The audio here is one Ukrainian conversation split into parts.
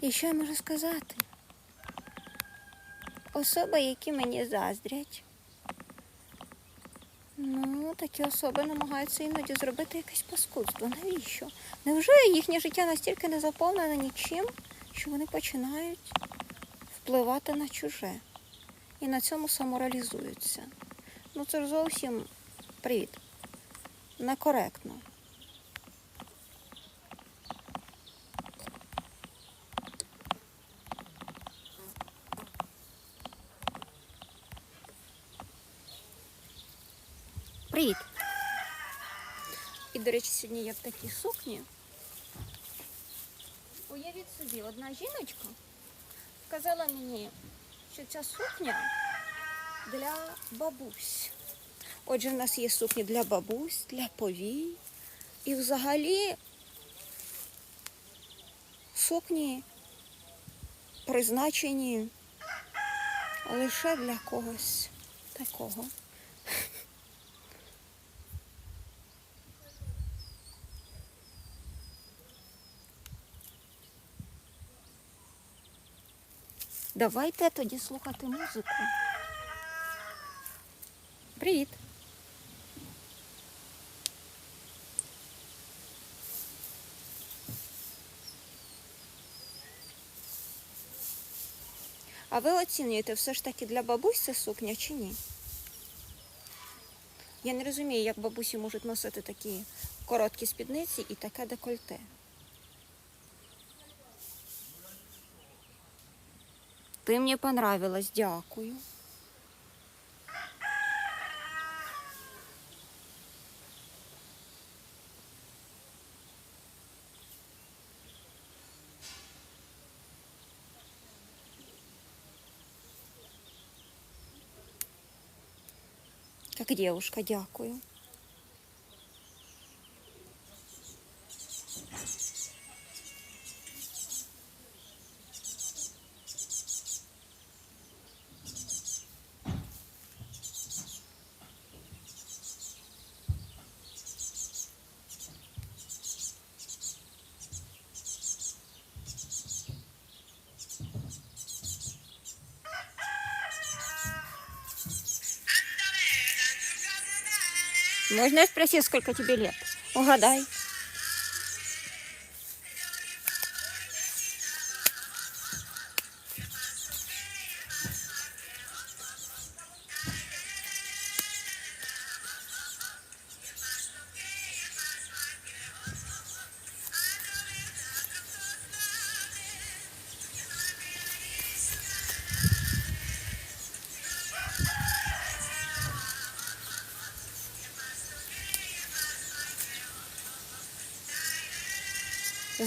І що я можу сказати? Особи, які мені заздрять. Ну, такі особи намагаються іноді зробити якесь паскудство. Навіщо? Невже їхнє життя настільки не заповнене нічим, що вони починають впливати на чуже і на цьому самореалізуються? Ну це ж зовсім привіт. Некоректно. Привіт. І, до речі, сьогодні я в такій сукні. Уявіть собі, одна жіночка сказала мені, що ця сукня для бабусь. Отже, в нас є сукні для бабусь, для повій. І взагалі сукні призначені лише для когось такого. Давайте тоді слухати музику. Привіт. А ви оцінюєте все ж таки для бабусь це сукня чи ні? Я не розумію, як бабусі можуть носити такі короткі спідниці і таке декольте. Ты мне понравилась, дякую. Как девушка, дякую. Можно я спросить, сколько тебе лет? Угадай.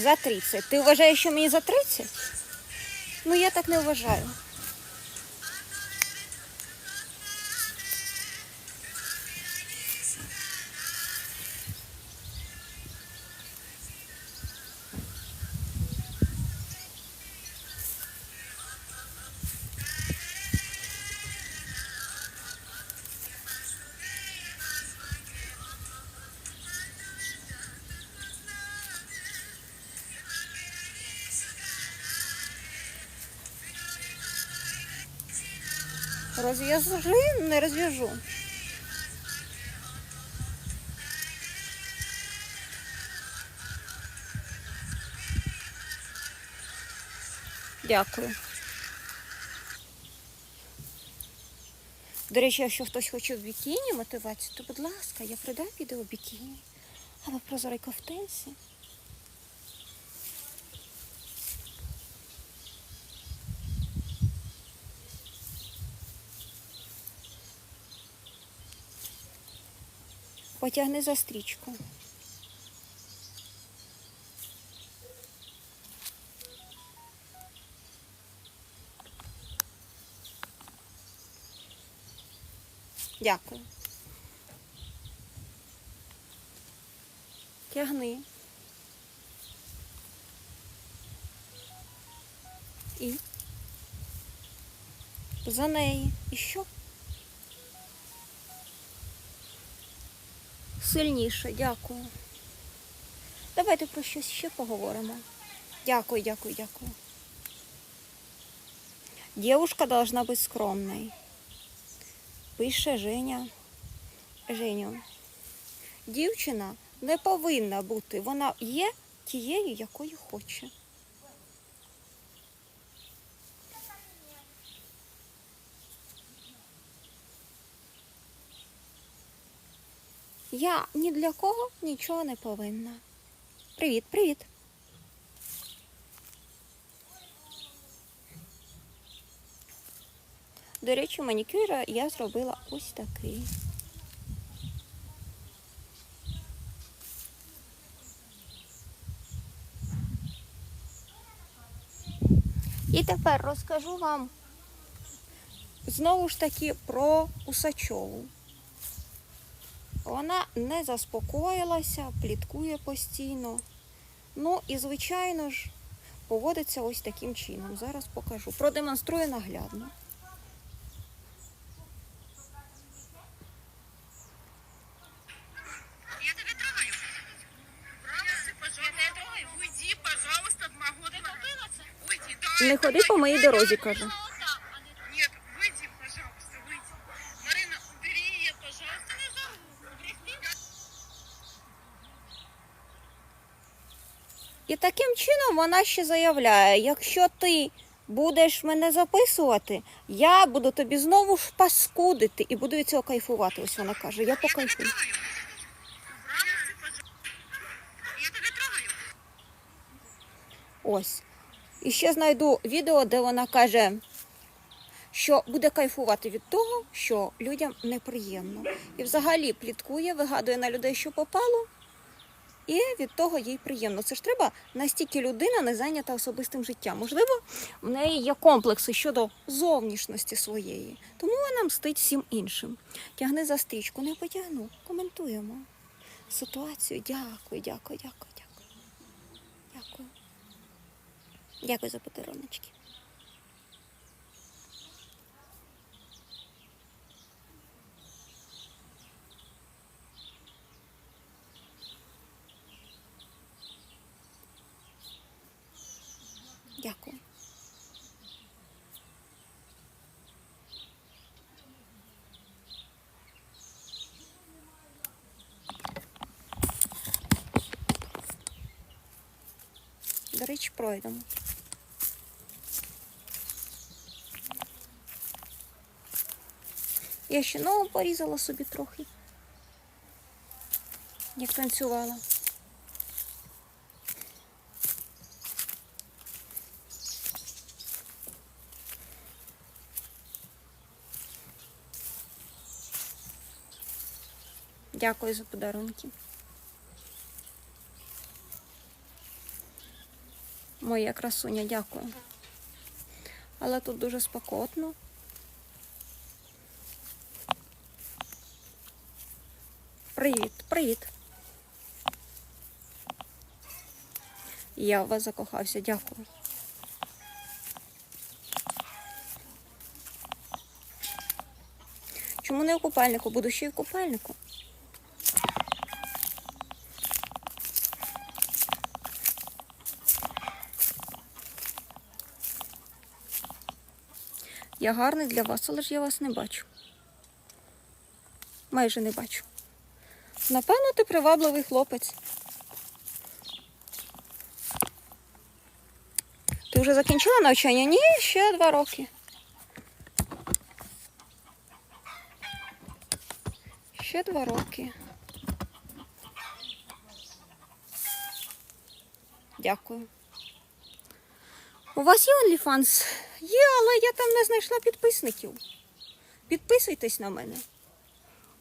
За 30. Ти вважаєш, що мені за 30? Ну, я так не вважаю. Розв'яжи, не розв'яжу. Дякую. До речі, якщо хтось хоче в бікіні мотивацію, то будь ласка, я придам відео бікіні або прозорій ковтинці. Потягни за стрічку. Дякую. Тягни. І. за неї. І що? Сильніше, дякую. Давайте про щось ще поговоримо. Дякую, дякую, дякую. Девушка должна быть скромной. Пише Женя. Женю. Дівчина не повинна бути. Вона є тією, якою хоче. Я ні для кого нічого не повинна. Привіт, привіт. До речі, манікюр я зробила ось такий. І тепер розкажу вам знову ж таки про Усачову. Вона не заспокоїлася, пліткує постійно. Ну і, звичайно ж, поводиться ось таким чином. Зараз покажу. Продемонструю наглядно. Не ходи по моїй дорозі, каже. І таким чином вона ще заявляє: якщо ти будеш мене записувати, я буду тобі знову ж паскудити і буду від цього кайфувати. Ось вона каже, я покайфую. Ось. І ще знайду відео, де вона каже, що буде кайфувати від того, що людям неприємно. І взагалі пліткує, вигадує на людей, що попало, і від того їй приємно. Це ж треба настільки людина не зайнята особистим життям. Можливо, в неї є комплекси щодо зовнішності своєї, тому вона мстить всім іншим. Тягни за стрічку, не потягну. Коментуємо ситуацію. Дякую, дякую, дякую, дякую. Дякую. Дякую за подаруночки. Дякую. До пройдемо. Я ще ногу порізала собі трохи. Як танцювала. Дякую за подарунки. Моя красуня, дякую. Але тут дуже спекотно. Привіт, привіт. Я в вас закохався, дякую. Чому не в купальнику? Буду ще й в купальнику. Я гарний для вас, але ж я вас не бачу. Майже не бачу. Напевно, ти привабливий хлопець. Ти вже закінчила навчання? Ні, ще два роки. Ще два роки. Дякую. У вас є OnlyFans? Є, але я там не знайшла підписників. Підписуйтесь на мене.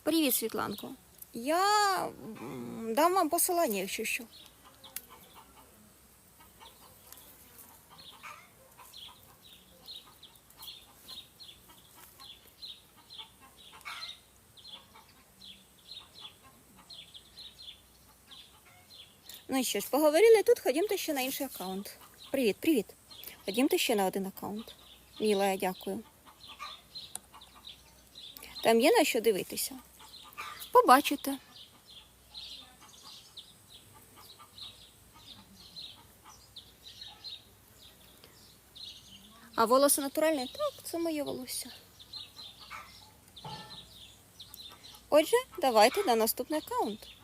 Привіт, Світланко. Я дам вам посилання, якщо що. Ну і що ж, поговорили тут, ходімте ще на інший аккаунт. Привіт, привіт. Ходімте ще на один аккаунт. Міла, я дякую. Там є на що дивитися. Побачите. А волосся натуральне? Так, це моє волосся. Отже, давайте на наступний аккаунт.